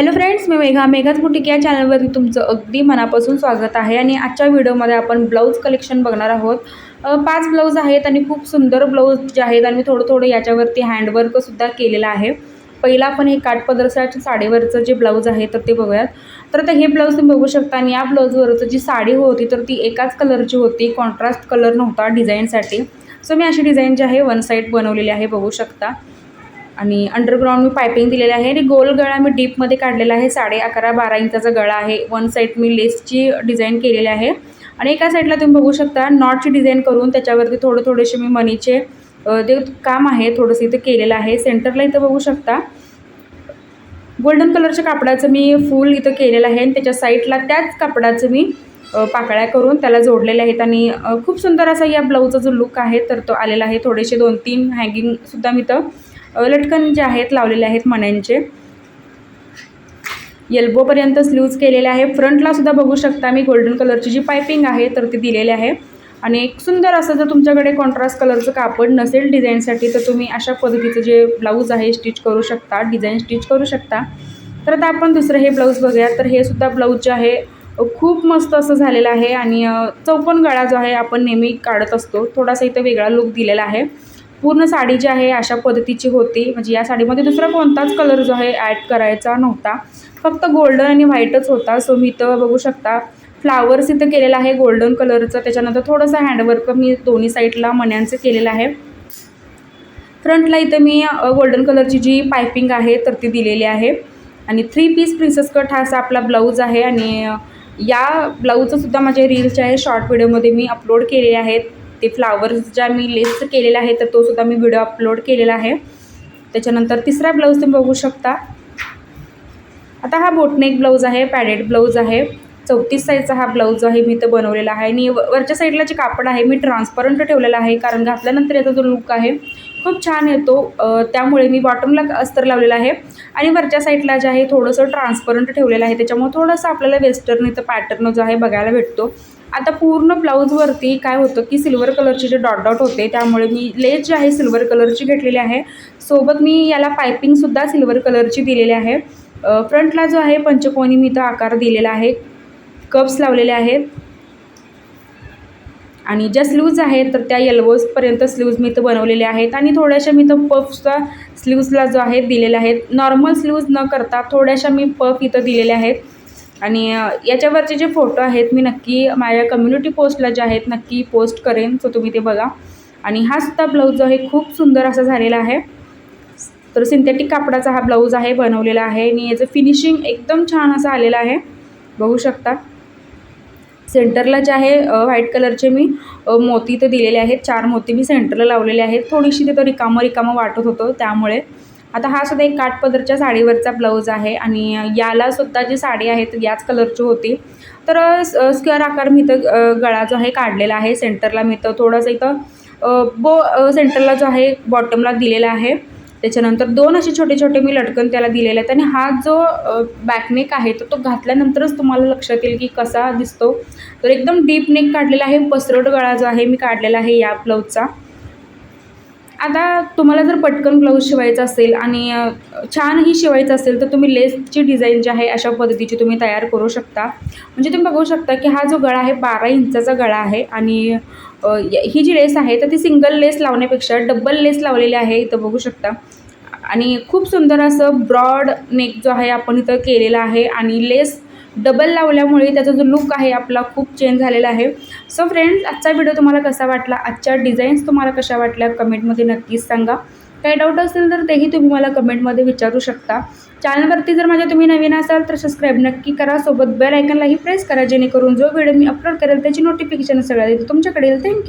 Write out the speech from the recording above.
Hello friends मी Megha. मेघाच boutique या चॅनलवरती तुमचं अगदी मनापासून स्वागत आहे. आणि आजच्या व्हिडिओमध्ये आपण ब्लाऊज कलेक्शन बघणार आहोत. पाच ब्लाऊज आहेत आणि खूप सुंदर ब्लाऊज जे आहेत आणि थोडं थोडं याच्यावरती हँडवर्कसुद्धा केलेलं आहे. पहिला आपण हे काठपदरसाच्या साडीवरचं जे ब्लाऊज आहे तर ते बघूयात. तर हे ब्लाऊज तुम्ही बघू शकता आणि या ब्लाऊजवरचं जी साडी होती तर ती एकाच कलरची होती. कॉन्ट्रास्ट कलर नव्हता डिझाईनसाठी सो मी अशी डिझाईन जी आहे वन साईड बनवलेली आहे बघू शकता. आणि अंडरग्राऊंड मी पायपिंग दिलेलं आहे आणि गोल गळा मी डीपमध्ये काढलेला आहे साडे अकरा बारा इंचाचा गळा आहे. वन साईड मी लेसची डिझाईन केलेली आहे. आणि एका साईडला तुम्ही बघू शकता नॉटची डिझाईन करून त्याच्यावरती थोडं थोडेसे मी मनीचे ते काम आहे थोडंसं इथं केलेलं आहे. सेंटरला इथं बघू शकता गोल्डन कलरच्या कापडाचं मी फूल इथं केलेलं आहे आणि त्याच्या साईडला त्याच कापडाचं मी पाकळ्या करून त्याला जोडलेले आहेत. आणि खूप सुंदर असा या ब्लाऊजचा जो लुक आहे तर तो आलेला आहे. थोडेसे दोन तीन हँगिंगसुद्धा मी तर लटकन जे आहेत लावलेले आहेत मण्यांचे. येल्बोपर्यंत स्लीव्ज केलेले आहे. फ्रंटलासुद्धा बघू शकता मी गोल्डन कलरची जी पायपिंग आहे तर ती दिलेली आहे. आणि एक सुंदर असं जर तुमच्याकडे कॉन्ट्रास्ट कलरचं कापड नसेल डिझाईनसाठी तर तुम्ही अशा पद्धतीचं जे ब्लाऊज आहे स्टिच करू शकता डिझाईन स्टिच करू शकता. तर आता आपण दुसरं हे ब्लाऊज बघूया. तर हे सुद्धा ब्लाऊज जे आहे खूप मस्त असं झालेलं आहे. आणि चौपन गळा जो आहे आपण नेहमी काढत असतो. थोडासा इथं वेगळा लुक दिलेला आहे. पूर्ण साडी जी आहे अशा पद्धतीची होती. म्हणजे या साडीमध्ये दुसरा कोणताच कलर जो आहे ॲड करायचा नव्हता. फक्त गोल्डन आणि व्हाईटच होता. सो मी इथं बघू शकता फ्लावर्स इथं केलेलं आहे गोल्डन कलरचं त्याच्यानंतर थोडंसं हँडवर्क मी दोन्ही साईडला मण्यांचं केलेलं आहे. फ्रंटला इथं मी गोल्डन कलरची जी पायपिंग आहे तर ती दिलेली आहे. आणि थ्री पीस प्रिन्सेस कट हा असा आपला ब्लाऊज आहे. आणि या ब्लाऊजचंसुद्धा माझे रील्स जे आहे शॉर्ट व्हिडिओमध्ये मी अपलोड केलेले आहेत. ते फ्लावर्स ज्या मी लेस केलेला आहे तर तो सुद्धा मी व्हिडिओ अपलोड केलेला आहे. त्याच्यानंतर तिसरा ब्लाऊज तुम्ही बघू शकता. आता हा बोटनेक ब्लाऊज आहे पॅडेड ब्लाऊज आहे. चौतीस साईजचा हा ब्लाऊज आहे मी तर बनवलेला आहे. आणि व- वरच्या साईडला जे कापड आहे मी ट्रान्सपरंट ठेवलेला आहे कारण घातल्यानंतर याचा जो लुक आहे खूप छान येतो. त्यामुळे मी बॉटमला अस्तर लावलेला आहे. आणि वरच्या साईडला जे आहे थोडंसं ट्रान्सपरंट ठेवलेलं आहे. त्याच्यामुळे थोडंसं आपल्याला वेस्टर्न इथं पॅटर्न जो आहे बघायला भेटतो. आता पूर्ण ब्लाऊजवरती काय होतं की सिल्वर कलरचे जे डॉट डॉट होते त्यामुळे मी लेस जी आहे सिल्वर कलरची घेतलेली आहे. सोबत मी याला पायपिंगसुद्धा सिल्वर कलरची दिलेली आहे. फ्रंटला जो आहे पंचकोनी मी इथं आकार दिलेला आहे. कप्स लावलेले आहेत आणि ज्या स्लीव्ज आहेत तर त्या येल्बोजपर्यंत स्लीव्ज मी इथं बनवलेल्या आहेत. आणि थोड्याशा मी तर पफचा स्लीव्जला जो आहे दिलेल्या आहेत. नॉर्मल स्लीव्ज न करता थोड्याशा मी पफ इथं दिलेल्या आहेत. आणि याच्यावरचे जे फोटो आहेत मी नक्की माझ्या कम्युनिटी पोस्टला जे आहेत नक्की पोस्ट करेन. सो तुम्ही ते बघा. आणि हा सुद्धा ब्लाऊज जो आहे खूप सुंदर असा झालेला आहे. तर सिंथेटिक कापडाचा हा ब्लाऊज आहे बनवलेला आहे. आणि याचं फिनिशिंग एकदम छान असं आलेलं आहे. बघू शकता. सेंटरला जे आहे व्हाईट कलरचे मी मोती तर दिलेले आहेत. चार मोती मी सेंटरला लावलेले आहेत. थोडीशी तिथं रिकामं रिकामं वाटत होतं त्यामुळे. आता हा सुद्धा एक काठपदरच्या साडीवरचा ब्लाऊज आहे आणि याला सुद्धा जी साडी आहे ती याच कलरची होती. तर स्क्वेअर आकार मी इथं गळा जो आहे काढलेला आहे. सेंटरला मी इथं थोडंसं इथं बो सेंटरला जो आहे बॉटमला दिलेला आहे. त्याच्यानंतर दोन असे छोटे छोटे मी लटकन त्याला दिलेले आहेत. आणि हा जो बॅकनेक आहे तर तो घातल्यानंतरच तुम्हाला लक्षात येईल की कसा दिसतो. तर एकदम डीप नेक काढलेला आहे पसरट गळा जो आहे मी काढलेला आहे या ब्लाऊजचा आता तुम्हाला जर पटकन ब्लाऊज शिवायचा असेल आणि छानही शिवायचं असेल तर तुम्ही लेसची डिझाईन जी आहे अशा पद्धतीची तुम्ही तयार करू शकता. म्हणजे तुम्ही बघू शकता की हा जो गळा आहे बारा इंचाचा गळा आहे आणि ही जी लेस आहे तर ती सिंगल लेस लावण्यापेक्षा डबल लेस लावलेली आहे इथं बघू शकता. आणि खूप सुंदर असं ब्रॉड नेक जो आहे आपण इथं केलेला आहे आणि लेस डबल लावल्यामुळे त्याचा जो लुक आहे आपला खूप चेंज झालेला आहे. सो फ्रेंड्स आजचा व्हिडिओ तुम्हाला कसा वाटला? आजच्या डिझाईन्स तुम्हाला कशा वाटल्या? कमेंटमध्ये नक्कीच सांगा. काही डाऊट असेल तर तेही तुम्ही मला कमेंटमध्ये विचारू शकता. चॅनलवरती जर माझ्या तुम्ही नवीन असाल तर सबस्क्राईब नक्की करा. सोबत बेल आयकनलाही प्रेस करा जेणेकरून जो व्हिडिओ मी अपलोड करेल त्याची नोटिफिकेशन सगळ्यात येते. तुमच्याकडे येईल. थँक्यू